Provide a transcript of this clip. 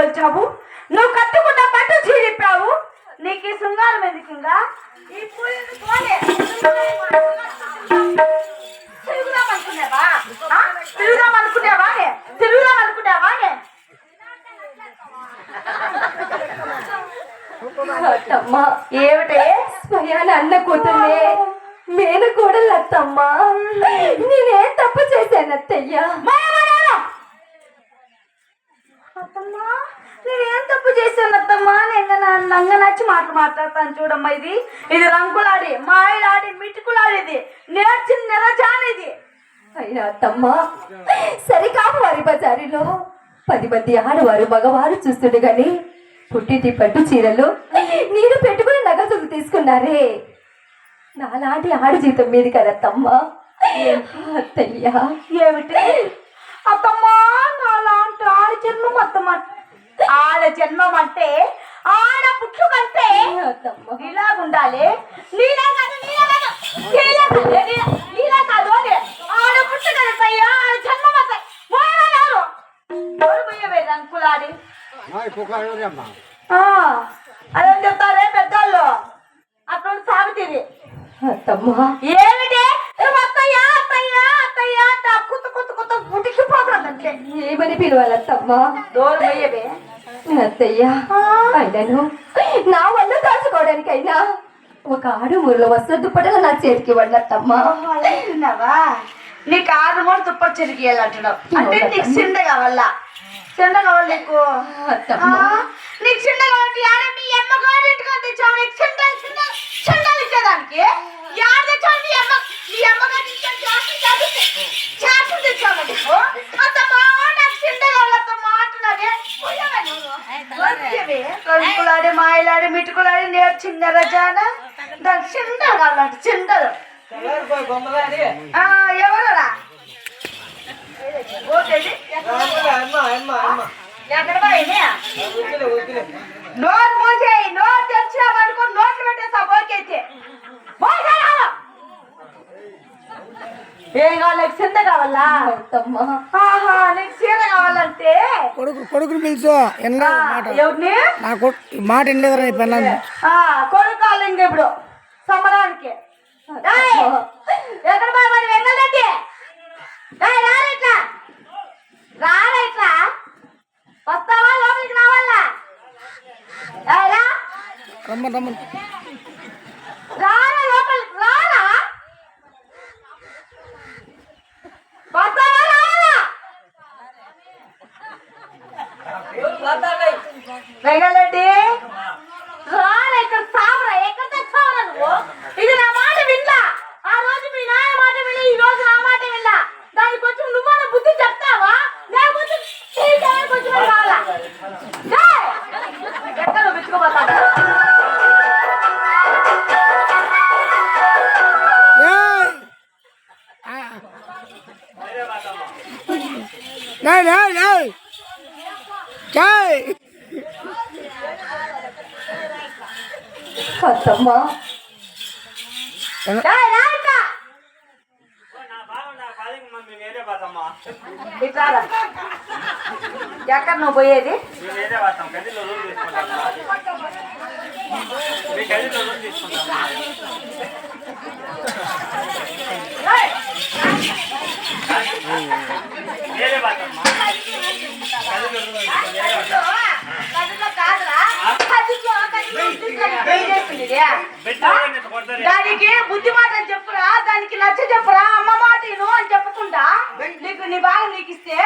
వచ్చావు. నువ్వు కట్టుకున్న పట్టు చీరిప్పావు. నీకు ఈ శృంగారం ఎందుకు ఇంకా? ఈ పూలను పోలే. తిరుగుదాం అనుకునేవా ఆ? తిరుగుదాం అనుకునేవా నే? తిరుగుదాం అనుకునేవా నే? అత్తమ్మ ఏమిటే? స్వయాన అన్న కూతుర్నే నేను కూడా లత్తమ్మ నేనేం తప్పు చేశాను అత్తయ్య అత్తమ్మా నేనేం తప్పు చేశాను అత్తమ్మా నంగ నచ్చి మాటలు మాట్లాడతాను చూడమ్మా ఇది. ఇది రంగులాడి మాయలాడి మిటుకులాడిది. నేర్చిన నెలజానిది. అయినా అత్తమ్మ సరికాపు వారి బజారులో. పది మంది ఆడవారు మగవారు చూస్తుండే గాని పుట్టింటి పట్టు చీరలు నేను పెట్టుకుని నగదులు తీసుకున్నారే. నాలాంటి ఆడు జీతం మీది కదత్తమ్మ అత్తయ్య. ఏమిటి? అత్తమ్మా నాలాంటి ఆడ జన్మం అత్తమ్మ. ఆడ జన్మం అంటే పుట్లు కంటే అత్తమ్మ ఇలాగుండాలి నీలా కాదు. నీలా కాదు నీలా కాదు. ఆడ పుట్టు కలుస్తాయ్యా ఆడ జన్మం వస్తాయి పోయేవారు ఎవరు పోయేవే రంకులాడి ఆ, అదేం చెప్తారే? పెద్దోళ్ళు? అక్కడ సాగుతుంది. అత్తమ్మ. ఏమిటి? అత్తయ్య అత్తయ్య అత్తయ్య కుత్త కుత్త కుత్త ఉడికిపోతుంది అంటే ఏమని పిలవాలత్తమ్మ? దూరం పోయేవే. అత్తయ్య. అయినను. నా వల్ల దాచుకోవడానికైనా ఒక ఆడు ఊరిలో వస్త్ర దుప్పటలు నా చేతికి పడ్డత్తమ్మా అంటున్నావా? నీకు ఆరు మూడు తుప్పలు చిరిగియాలంటున్నావు. అంటే నీకు చిండ కావాలా? చిండ కావాలి నీకు? అత్తమ్మ ఆ, నీకు చిండ కావాలి ఆడ మీ అమ్మ గారి ఇంటికి తెచ్చావు నీకు చిండ చిండ చిండలు ఇచ్చేదానికి యాడ తెచ్చావు నీ అమ్మ నీ అమ్మ గారి ఇంటికి జాస్తి జాస్తి జాస్తి తెచ్చావు నీకు అత్తమ్మా నాకు చిండ కావాలి అత్తమ్మా అంటున్నావే పోయావా నువ్వు? వచ్చేవే రంకులాడి కూడా మిటుకులాడి నేర్చింది రజాన దానికి చిండ కావాలంట చిండలు ఆ, ఎవరురా? నోట్ మూసేయి నోట్ తెచ్చామనుకో నోట్లు పెట్టేస్తా ఓకేతే ఏం కావాలి నీకు చింత కావాలా? ఆహా నీకు చీర కావాలంటే? కొడుకు కొడుకుని పిలుచు ఎవరిని? నా కొడుకు ఈ మాట ఎనలేదురా నీ పెళ్ళాన్ని ఆ, కొడుకు కావాలి ఇంక ఇప్పుడు. సమరానికి ఏయ్, ఎక్కడ పోయి మరి? వెంగళరెడ్డి ఏయ్, రారా ఇట్లా. రారా ఇట్లా. వస్తావా? లోపలికి రావాలా? ఏయ్, రా. రమ్మని రమ్మని. లేయ్, లేయ్, లేయ్. చేయ్. అత్తమ్మ. ఎక్కడ నువ్వు పోయేది ఏయ్! దానికి బుద్ధి మాట అని చెప్పురా దానికి నచ్చ చెప్పురా అమ్మ మాట అని చెప్పకుండా నీకు నీ బాగా నీకు ఇస్తే